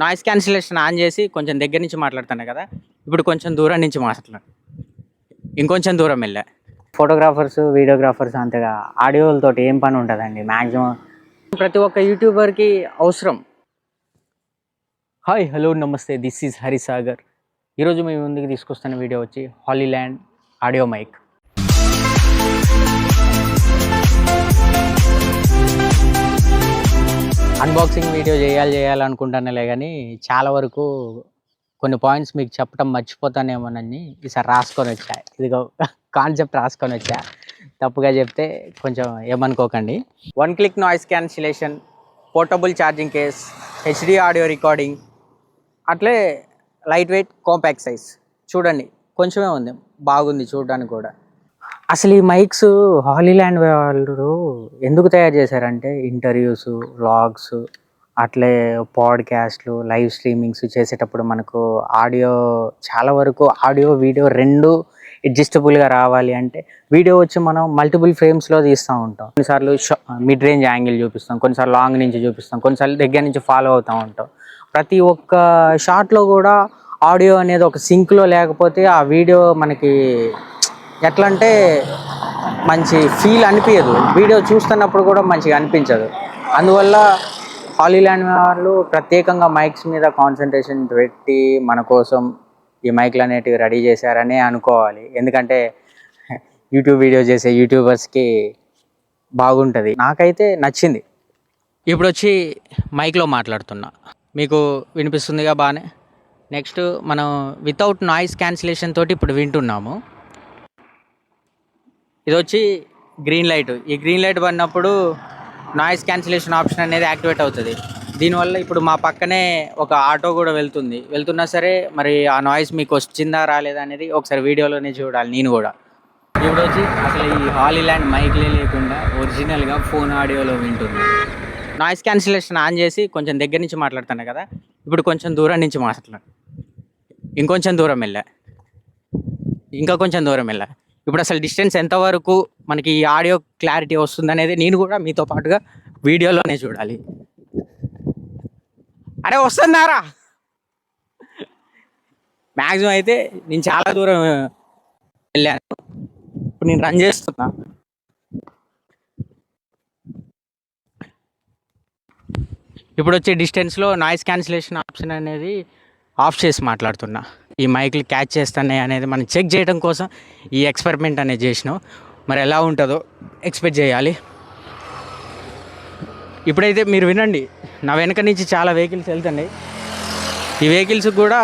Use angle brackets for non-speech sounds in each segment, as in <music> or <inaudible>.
Noise cancellation on చేసి కొంచెం దగ్గర నుంచి మాట్లాడుతాను కదా ఇప్పుడు కొంచెం దూరం నుంచి మాట్లాడు ఇంకొంచెం దూరం వెళ్ళా. ఫోటోగ్రాఫర్స్ వీడియోగ్రాఫర్స్ అంతగా ఆడియోలతో ఏం పని ఉంటుందండి? మ్యాక్సిమం ప్రతి ఒక్క యూట్యూబర్కి అవసరం. Hi hello namaste this is Harisagar ఈరోజు మీ ముందుకు తీసుకొస్తున్న వీడియో వచ్చి Hollyland audio mic unboxing video చేయాలి చేయాలనుకుంటానులే కానీ చాలా వరకు కొన్ని పాయింట్స్ మీకు చెప్పడం మర్చిపోతానేమోనని ఈసారి రాసుకొని వచ్చా. ఇదిగో కాన్సెప్ట్ రాసుకొని వచ్చా. తప్పుగా చెప్తే కొంచెం ఏమనుకోకండి. One click noise cancellation portable charging case HD audio recording అట్లే లైట్ వెయిట్ కాంపాక్ట్ సైజ్ చూడండి కొంచెమే ఉంది. బాగుంది చూడడానికి కూడా. అసలు ఈ మైక్స్ హాలీల్యాండ్ వాళ్ళు ఎందుకు తయారు చేశారంటే ఇంటర్వ్యూస్ వ్లాగ్స్ అట్లే పాడ్కాస్ట్లు లైవ్ స్ట్రీమింగ్స్ చేసేటప్పుడు మనకు ఆడియో చాలా వరకు ఆడియో వీడియో రెండు అడ్జస్టబుల్గా రావాలి అంటే వీడియో వచ్చి మనం మల్టిపుల్ ఫ్రేమ్స్లో తీస్తూ ఉంటాం. కొన్నిసార్లు మిడ్ రేంజ్ యాంగిల్ చూపిస్తాం కొన్నిసార్లు లాంగ్ నుంచి చూపిస్తాం కొన్నిసార్లు దగ్గర నుంచి ఫాలో అవుతూ ఉంటాం. ప్రతి ఒక్క షాట్లో కూడా ఆడియో అనేది ఒక సింక్లో లేకపోతే ఆ వీడియో మనకి ఎట్లా అంటే మంచి ఫీల్ అనిపించదు వీడియో చూస్తున్నప్పుడు కూడా మంచిగా అనిపించదు. అందువల్ల హాలీల్యాండ్ వాళ్ళు ప్రత్యేకంగా మైక్స్ మీద కాన్సన్ట్రేషన్ పెట్టి మన కోసం ఈ మైక్లు అనేటివి రెడీ చేశారనే అనుకోవాలి. ఎందుకంటే యూట్యూబ్ వీడియో చేసే యూట్యూబర్స్కి బాగుంటుంది. నాకైతే నచ్చింది. ఇప్పుడు వచ్చి మైక్లో మాట్లాడుతున్నా. మీకు వినిపిస్తుందిగా బాగానే నెక్స్ట్ మనం వితౌట్ నాయిస్ క్యాన్సిలేషన్ తోటి ఇప్పుడు వింటున్నాము. ఇది వచ్చి గ్రీన్ లైట్ ఈ గ్రీన్ లైట్ పడినప్పుడు నాయిస్ క్యాన్సిలేషన్ ఆప్షన్ అనేది యాక్టివేట్ అవుతుంది. దీనివల్ల ఇప్పుడు మా పక్కనే ఒక ఆటో కూడా వెళ్తుంది. వెళ్తున్నా సరే మరి ఆ నాయిస్ మీకు వచ్చిందా రాలేదా అనేది ఒకసారి వీడియోలోనే చూడాలి నేను కూడా. ఇప్పుడు వచ్చి అసలు ఈ హాలీల్యాండ్ మైక్లే లేకుండా ఒరిజినల్గా ఫోన్ ఆడియోలో వింటుంది. నాయిస్ క్యాన్సిలేషన్ ఆన్ చేసి కొంచెం దగ్గర నుంచి మాట్లాడుతాను కదా ఇప్పుడు కొంచెం దూరం నుంచి మాట్లాడు. ఇంకొంచెం దూరం వెళ్ళా. ఇంకా కొంచెం దూరం వెళ్ళా. ఇప్పుడు అసలు డిస్టెన్స్ ఎంతవరకు మనకి ఈ ఆడియో క్లారిటీ వస్తుంది అనేది నేను కూడా మీతో పాటుగా వీడియోలోనే చూడాలి. అరే వస్తున్నారా? మ్యాక్సిమం అయితే నేను చాలా దూరం వెళ్ళాను. ఇప్పుడు నేను రన్ చేస్తున్నా. ఇప్పుడు వచ్చే డిస్టెన్స్లో నాయిస్ క్యాన్సిలేషన్ ఆప్షన్ అనేది ఆఫ్ చేసి మాట్లాడుతున్నా. ఈ మైక్లు క్యాచ్ చేస్తున్నాయి అనేది మనం చెక్ చేయడం కోసం ఈ ఎక్స్పెరిమెంట్ అనేది చేసినాం. మరి ఎలా ఉంటుందో ఎక్స్పెక్ట్ చేయాలి. ఇప్పుడైతే మీరు వినండి నా వెనక నుంచి చాలా వెహికల్స్ వెళ్తున్నాయి. ఈ వెహికల్స్ కూడా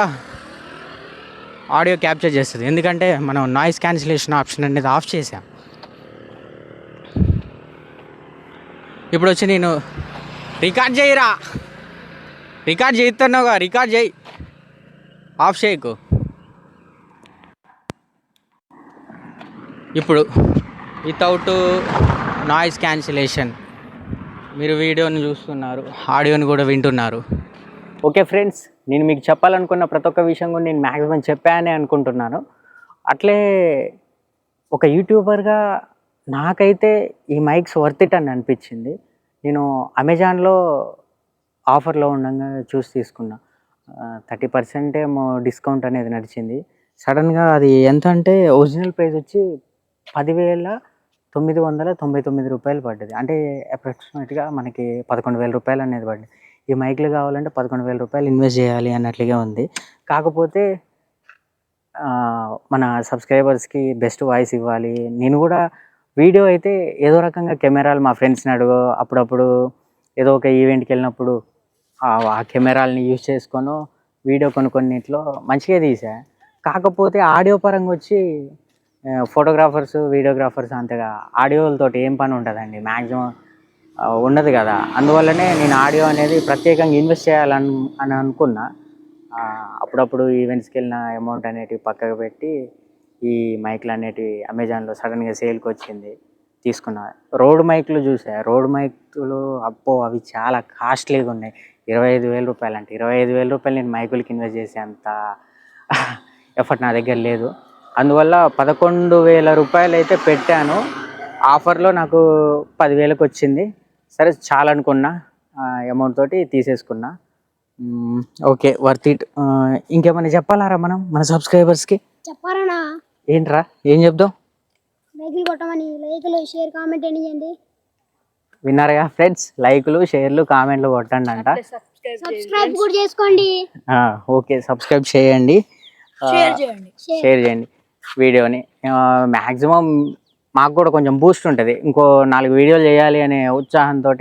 ఆడియో క్యాప్చర్ చేస్తుంది. ఎందుకంటే మనం నాయిస్ క్యాన్సిలేషన్ ఆప్షన్ అనేది ఆఫ్ చేసాం ఇప్పుడు వచ్చి నేను రికార్డ్ చేయరా? రికార్డ్ చేయిస్తున్నావుగా రికార్డ్ చేయి. ఆఫ్ చేయకు. ఇప్పుడు వితౌట్ నాయిస్ క్యాన్సిలేషన్ మీరు వీడియోని చూస్తున్నారు ఆడియోని కూడా వింటున్నారు. ఓకే ఫ్రెండ్స్ నేను మీకు చెప్పాలనుకున్న ప్రతి ఒక్క విషయం కూడా నేను మ్యాక్సిమం చెప్పానే అనుకుంటున్నాను. అట్లే ఒక యూట్యూబర్గా నాకైతే ఈ మైక్స్ వర్త్ ఇట్ అని అనిపించింది. నేను అమెజాన్లో ఆఫర్లో ఉండగా చూసి తీసుకున్నా. థర్టీ పర్సెంట్ ఏమో డిస్కౌంట్ అనేది నడిచింది. సడన్గా అది ఎంత అంటే ఒరిజినల్ ప్రైస్ వచ్చి పదివేల తొమ్మిది వందల తొంభై తొమ్మిది రూపాయలు పడ్డది. అంటే అప్రాక్సిమేట్గా మనకి పదకొండు వేల రూపాయలు అనేది పడ్డది. ఈ మైక్లు కావాలంటే పదకొండు వేల రూపాయలు ఇన్వెస్ట్ చేయాలి అన్నట్లుగా ఉంది. కాకపోతే మన సబ్స్క్రైబర్స్కి బెస్ట్ వాయిస్ ఇవ్వాలి. నేను కూడా వీడియో అయితే ఏదో రకంగా కెమెరాలు మా ఫ్రెండ్స్ని అడుగు అప్పుడప్పుడు ఏదో ఒక ఈవెంట్కి వెళ్ళినప్పుడు ఆ ఆ కెమెరాలని యూజ్ చేసుకొని వీడియో కొన్ని కొన్నిట్లో మంచిగా తీసా. కాకపోతే ఆడియో పరంగా వచ్చి ఫోటోగ్రాఫర్స్ వీడియోగ్రాఫర్స్ అంతగా ఆడియోలతో ఏం పని ఉంటుందండి మ్యాక్సిమం ఉండదు కదా. అందువల్లనే నేను ఆడియో అనేది ప్రత్యేకంగా ఇన్వెస్ట్ చేయాలని అని అనుకున్నా. అప్పుడప్పుడు ఈవెంట్స్కి వెళ్ళిన అమౌంట్ అనేటివి పక్కకు పెట్టి ఈ మైక్లు అనేటివి అమెజాన్లో సడన్గా సేల్కి వచ్చింది తీసుకున్నా. రోడ్ మైక్లు చూసా. రోడ్ మైక్లు అప్పో అవి చాలా కాస్ట్లీగా ఉన్నాయి. ఇరవై ఐదు వేల రూపాయలు అంటే ఇరవై ఐదు వేల రూపాయలు నేను మైకులకి ఇన్వెస్ట్ చేసే అంత <laughs> ఎఫర్ట్ నా దగ్గర లేదు. అందువల్ల పదకొండు వేల రూపాయలు అయితే పెట్టాను. ఆఫర్లో నాకు పదివేలకు వచ్చింది. సరే చాలా అనుకున్నా. అమౌంట్ తోటి తీసేసుకున్నా. Okay worth it. ఇంకేమైనా చెప్పాలారా మనం మన సబ్స్క్రైబర్స్కి? చెప్పారనా ఏంట్రా ఏం చెప్దాం లైకులు కొట్టమని లైకులు షేర్ కామెంట్ చేయండి? విన్నారుగా ఫ్రెండ్స్? లైక్లు షేర్లు కామెంట్లు కొట్టండి అంట. సబ్స్క్రైబ్ కూడా చేసుకోండి. ఆ, ఓకే సబ్స్క్రైబ్ చేయండి. షేర్ చేయండి. వీడియోని. మ్యాక్సిమం మాకు కూడా కొంచెం బూస్ట్ ఉంటుంది. ఇంకో నాలుగు వీడియోలు చేయాలి అనే ఉత్సాహంతో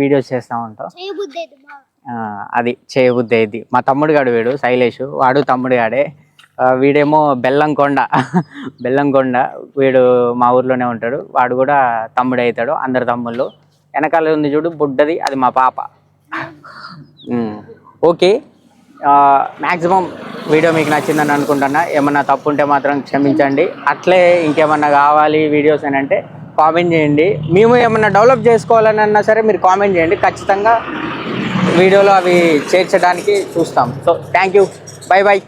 వీడియోస్ చేస్తూ ఉంటాం. అది చేయబుద్ధి అయింది మా తమ్ముడు గాడు వీడు శైలేష్. వాడు తమ్ముడు గాడే. వీడేమో బెల్లంకొండ. బెల్లంకొండ. వీడు మా ఊర్లోనే ఉంటాడు. వాడు కూడా తమ్ముడు అవుతాడు అందరు తమ్ముళ్ళు. వెనకాల ఉంది చూడు బుడ్డది అది మా పాప. ఓకే. మ్యాక్సిమం వీడియో మీకు నచ్చిందని అనుకుంటున్నా. ఏమన్నా తప్పు ఉంటే మాత్రం క్షమించండి. అట్లే ఇంకేమన్నా కావాలి వీడియోస్ అని అంటే కామెంట్ చేయండి. మేము ఏమన్నా డెవలప్ చేసుకోవాలని అన్నా సరే మీరు కామెంట్ చేయండి. ఖచ్చితంగా వీడియోలో అవి చేర్చడానికి చూస్తాం. So thank you bye bye